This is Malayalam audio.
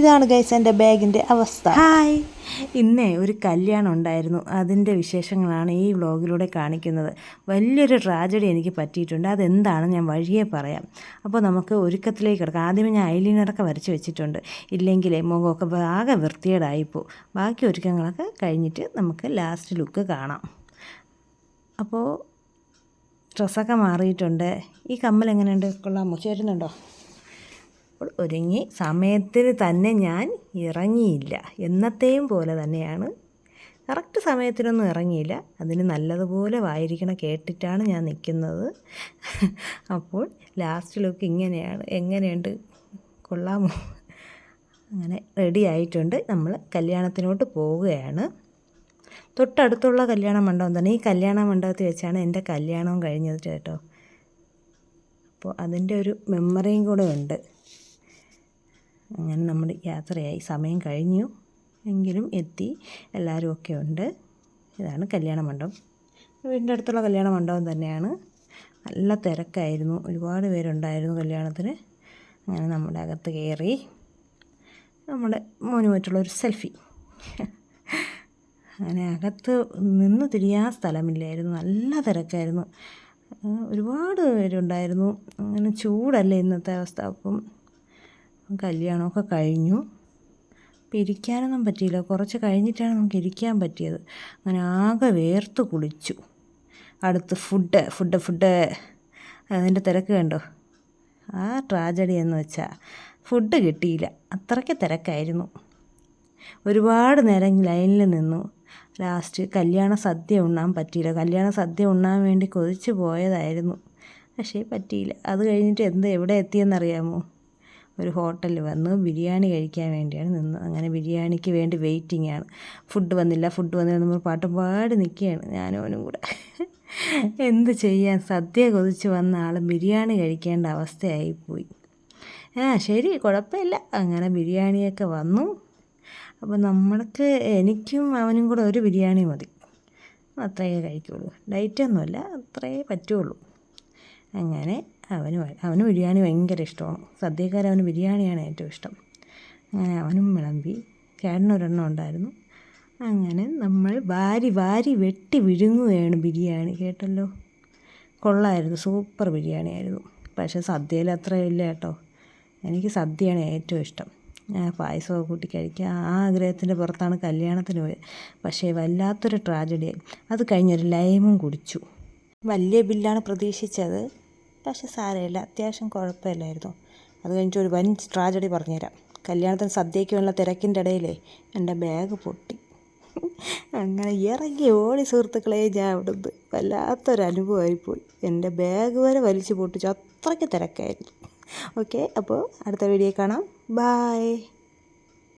ഇതാണ് ഗൈസ് എന്റെ ബാഗിന്റെ അവസ്ഥ. ഹായ് ഇന്നേ ഒരു കല്യാണം ഉണ്ടായിരുന്നു. അതിന്റെ വിശേഷങ്ങളാണ് ഈ വ്ളോഗിലൂടെ കാണിക്കുന്നത്. വലിയൊരു ട്രാജഡി എനിക്ക് പറ്റിയിട്ടുണ്ട്. അതെന്താണ് ഞാൻ വഴിയെ പറയാം. അപ്പോൾ നമുക്ക് ഒരുക്കത്തിലേക്ക് കിടക്കാം. ആദ്യമേ ഞാൻ ഐലീനറൊക്കെ വരച്ച് വെച്ചിട്ടുണ്ട്. ഇല്ലെങ്കിലേ മുഖമൊക്കെ ആകെ വൃത്തികേടായിപ്പോൾ ബാക്കി ഒരുക്കങ്ങളൊക്കെ കഴിഞ്ഞിട്ട് നമുക്ക് ലാസ്റ്റ് ലുക്ക് കാണാം. അപ്പോൾ ഡ്രസ്സൊക്കെ മാറിയിട്ടുണ്ട്. ഈ കമ്മൽ എങ്ങനെയുണ്ട്? കൊള്ളാമോ? ചേരുന്നുണ്ടോ? അപ്പോൾ ഒരുങ്ങി സമയത്തിന് തന്നെ ഞാൻ ഇറങ്ങിയില്ല. എന്നത്തെയും പോലെ തന്നെയാണ്. കറക്റ്റ് സമയത്തിനൊന്നും ഇറങ്ങിയില്ല. അതിന് നല്ലതുപോലെ വായിരിക്കണം കേട്ടിട്ടാണ് ഞാൻ നിൽക്കുന്നത്. അപ്പോൾ ലാസ്റ്റ് ലുക്ക് ഇങ്ങനെയാണ്. എങ്ങനെയുണ്ട്? കൊള്ളാമോ? അങ്ങനെ റെഡി ആയിട്ടുണ്ട്. നമ്മൾ കല്യാണത്തിനോട്ട് പോവുകയാണ്. തൊട്ടടുത്തുള്ള കല്യാണ മണ്ഡപം തന്നെ. ഈ കല്യാണ മണ്ഡപത്തിൽ വെച്ചാണ് എന്റെ കല്യാണവും കഴിഞ്ഞത് കേട്ടോ. അപ്പോൾ അതിന്റെ ഒരു മെമ്മറിയും കൂടെ ഉണ്ട്. അങ്ങനെ നമ്മുടെ യാത്രയായി സമയം കഴിഞ്ഞു. എങ്കിലും എത്തി. എല്ലാവരും ഒക്കെ ഉണ്ട്. ഇതാണ് കല്യാണ മണ്ഡപം. വീടിന്റെ അടുത്തുള്ള കല്യാണ മണ്ഡപം തന്നെയാണ്. നല്ല തിരക്കായിരുന്നു. ഒരുപാട് പേരുണ്ടായിരുന്നു കല്യാണത്തിന്. അങ്ങനെ നമ്മുടെ അകത്ത് കയറി നമ്മുടെ മോനുമായിട്ടുള്ളൊരു സെൽഫി. അങ്ങനെ അകത്ത് നിന്ന് തിരിയാൻ സ്ഥലമില്ലായിരുന്നു. നല്ല തിരക്കായിരുന്നു. ഒരുപാട് പേരുണ്ടായിരുന്നു. അങ്ങനെ ചൂടല്ലേ ഇന്നത്തെ അവസ്ഥ. അപ്പം കല്യാണമൊക്കെ കഴിഞ്ഞു. ഇപ്പം ഇരിക്കാനൊന്നും പറ്റിയില്ല. കുറച്ച് കഴിഞ്ഞിട്ടാണ് നമുക്ക് ഇരിക്കാൻ പറ്റിയത്. അങ്ങനെ ആകെ വേർത്ത് കുളിച്ചു. അടുത്ത് ഫുഡ് ഫുഡ് ഫുഡ് അതിന്റെ തിരക്ക് കണ്ടോ? ആ ട്രാജഡി എന്ന് വെച്ചാൽ ഫുഡ് കിട്ടിയില്ല. അത്രയ്ക്ക് തിരക്കായിരുന്നു. ഒരുപാട് നേരം ലൈനിൽ നിന്നു. ലാസ്റ്റ് കല്യാണ സദ്യ ഉണ്ണാൻ പറ്റിയില്ല. കല്യാണ സദ്യ ഉണ്ണാൻ വേണ്ടി കൊതിച്ച് പോയതായിരുന്നു. പക്ഷേ പറ്റിയില്ല. അത് കഴിഞ്ഞിട്ട് എന്ത് എവിടെ എത്തിയെന്നറിയാമോ? ഒരു ഹോട്ടലിൽ വന്ന് ബിരിയാണി കഴിക്കാൻ വേണ്ടിയാണ് നിന്ന്. അങ്ങനെ ബിരിയാണിക്ക് വേണ്ടി വെയിറ്റിംഗ് ആണ്. ഫുഡ് വന്നില്ല ഫുഡ് വന്നില്ല നമ്മൾ പാട്ട് പാടി നിൽക്കുകയാണ് ഞാനും അവനും കൂടെ. എന്ത് ചെയ്യാൻ? സദ്യ കൊതിച്ച് വന്ന ആൾ ബിരിയാണി കഴിക്കേണ്ട അവസ്ഥയായിപ്പോയി ആ ശരി കുഴപ്പമില്ല. അങ്ങനെ ബിരിയാണിയൊക്കെ വന്നു. അപ്പോൾ നമ്മൾക്ക് എനിക്കും അവനും കൂടെ ഒരു ബിരിയാണി മതി. അത്രയേ കഴിക്കുള്ളൂ. ഡയറ്റൊന്നുമല്ല അത്രയേ പറ്റുള്ളൂ. അങ്ങനെ അവന് അവന് ബിരിയാണി ഭയങ്കര ഇഷ്ടമാണ്. സദ്യക്കാരൻ അവന് ബിരിയാണിയാണ് ഏറ്റവും ഇഷ്ടം. അങ്ങനെ അവനും വിളമ്പി ചേട്ടനൊരെണ്ണം ഉണ്ടായിരുന്നു. അങ്ങനെ നമ്മൾ വാരി വാരി വെട്ടി വിഴുങ്ങുകയാണ് ബിരിയാണി. കേട്ടല്ലോ? കൊള്ളായിരുന്നു. സൂപ്പർ ബിരിയാണി ആയിരുന്നു പക്ഷേ സദ്യയിൽ അത്ര ഇല്ല കേട്ടോ. എനിക്ക് സദ്യയാണ് ഏറ്റവും ഇഷ്ടം. ഞാൻ പായസമൊക്കെ കൂട്ടി കഴിക്കുക ആ ആഗ്രഹത്തിന്റെ പുറത്താണ് കല്യാണത്തിന് പോയത്. പക്ഷേ വല്ലാത്തൊരു ട്രാജഡിയായി അത് കഴിഞ്ഞൊരു ലൈമും കുടിച്ചു. വലിയ ബില്ലാണ് പ്രതീക്ഷിച്ചത്. പക്ഷെ സാരമില്ല. അത്യാവശ്യം കുഴപ്പമില്ലായിരുന്നു. അത് കഴിഞ്ഞിട്ട് ഒരു വൻ ട്രാജഡി പറഞ്ഞുതരാം. കല്യാണത്തിന് വേണ്ട തിരക്കിന്റെ ഇടയിലേ എന്റെ ബാഗ് പൊട്ടി. അങ്ങനെ ഇറങ്ങി ഓടി സുഹൃത്തുക്കളെ ഞാൻ അവിടുന്ന് വല്ലാത്തൊരനുഭവമായിപ്പോയി എന്റെ ബാഗ് വരെ വലിച്ചു പൊട്ടിച്ചു. അത്രയ്ക്ക് തിരക്കായിരുന്നു. ഓക്കെ അപ്പോൾ അടുത്ത വീഡിയോ കാണാം. ബായ്.